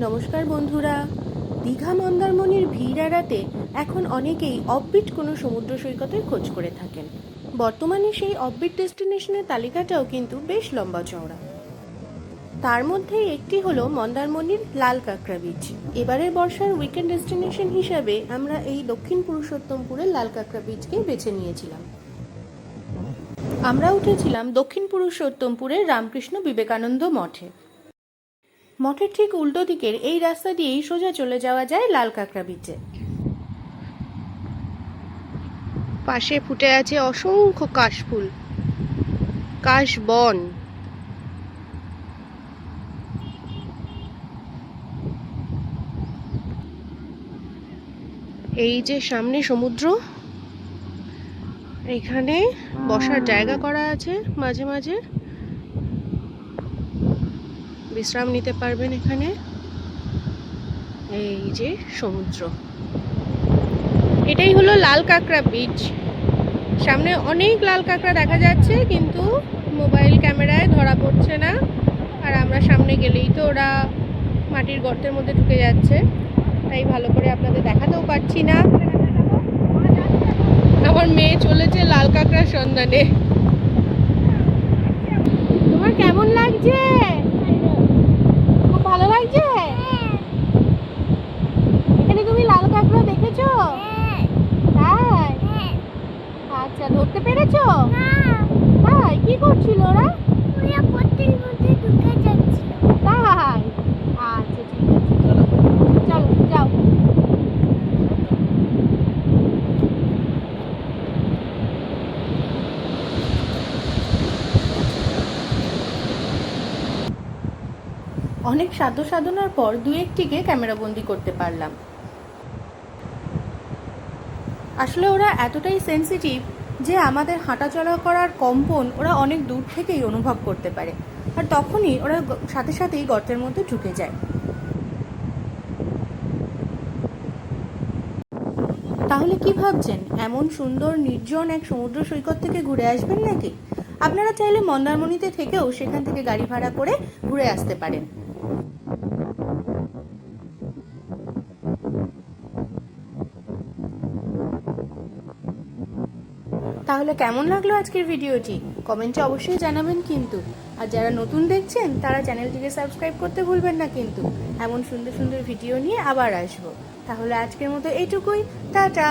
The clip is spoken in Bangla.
নমস্কার বন্ধুরা। দীঘা মন্দারমণির ভিড় এড়াতে এখন অনেকেই অফবিট কোনো সমুদ্র সৈকতের খোঁজ করে থাকেন। বর্তমানে সেই অফবিট ডেস্টিনেশনের তালিকাটাও কিন্তু বেশ লম্বা চওড়া। তার মধ্যে একটি হলো মন্দারমণির লাল কাঁকড়া বিচ এবারের বর্ষার উইকেন্ড ডেস্টিনেশন হিসাবে আমরা এই দক্ষিণ পুরুষোত্তমপুরের লাল কাঁকড়া বিচকে বেছে নিয়েছিলাম। আমরা উঠেছিলাম দক্ষিণ পুরুষোত্তমপুরের রামকৃষ্ণ বিবেকানন্দ মঠে। মঠের ঠিক উল্টো দিকের এই রাস্তা দিয়েই সোজা চলে যাওয়া যায় লাল কাঁকড়া বিচে পাশে ফুটে আছে অসংখ্য কাশফুল। কাশবন। এই যে সামনে সমুদ্র, এখানে বসার জায়গা করা আছে মাঝে মাঝে। বিশ্রাম নিতে পারবেন এখানে। এই যে সমুদ্র। এটাই হলো লাল কাঁকড়া বিচ সামনে অনেক লাল কাঁকড়া দেখা যাচ্ছে, কিন্তু মোবাইল ক্যামেরায় ধরা পড়ছে না। আর আমরা সামনে গেলেই তো ওরা মাটির গর্তের মধ্যে ঢুকে যাচ্ছে। তাই ভালো করে আপনাদের দেখাতেও পারছি না। আমার মেয়ে চলেছে লাল কাঁকড়ার সন্ধানে তোমার কেমন লাগছে খুব ভালো লাগছে এখানে তুমি লাল কাঁকড়া দেখেছ তাই আচ্ছা ধরতে পেরেছ করছিল ওরা তাই? আচ্ছা ঠিক আছে। চলো। যাও। অনেক সাধ্য সাধনার পর দু একটিকে ক্যামেরাবন্দি করতে পারলাম। আসলে ওরা এতটাই সেনসিটিভ যে আমাদের হাঁটাচলা করার কম্পন ওরা অনেক দূর থেকেই অনুভব করতে পারে। আর তখনই ওরা সাথে সাথেই গর্তের মধ্যে ঢুকে যায়। তাহলে কি ভাবছেন? এমন সুন্দর, নির্জন এক সমুদ্র সৈকত থেকে ঘুরে আসবেন নাকি? আপনারা চাইলে মন্দারমণিতে থেকেও সেখান থেকে গাড়ি ভাড়া করে ঘুরে আসতে পারেন। তাহলে কেমন লাগল আজকের ভিডিওটি? কমেন্টে অবশ্যই জানাবেন কিন্তু। আর যারা নতুন দেখছেন, তারা চ্যানেলটিকে সাবস্ক্রাইব করতে ভুলবেন না কিন্তু। এমন সুন্দর সুন্দর ভিডিও নিয়ে আবার আসব। তাহলে আজকের মতো এইটুকুই টাটা!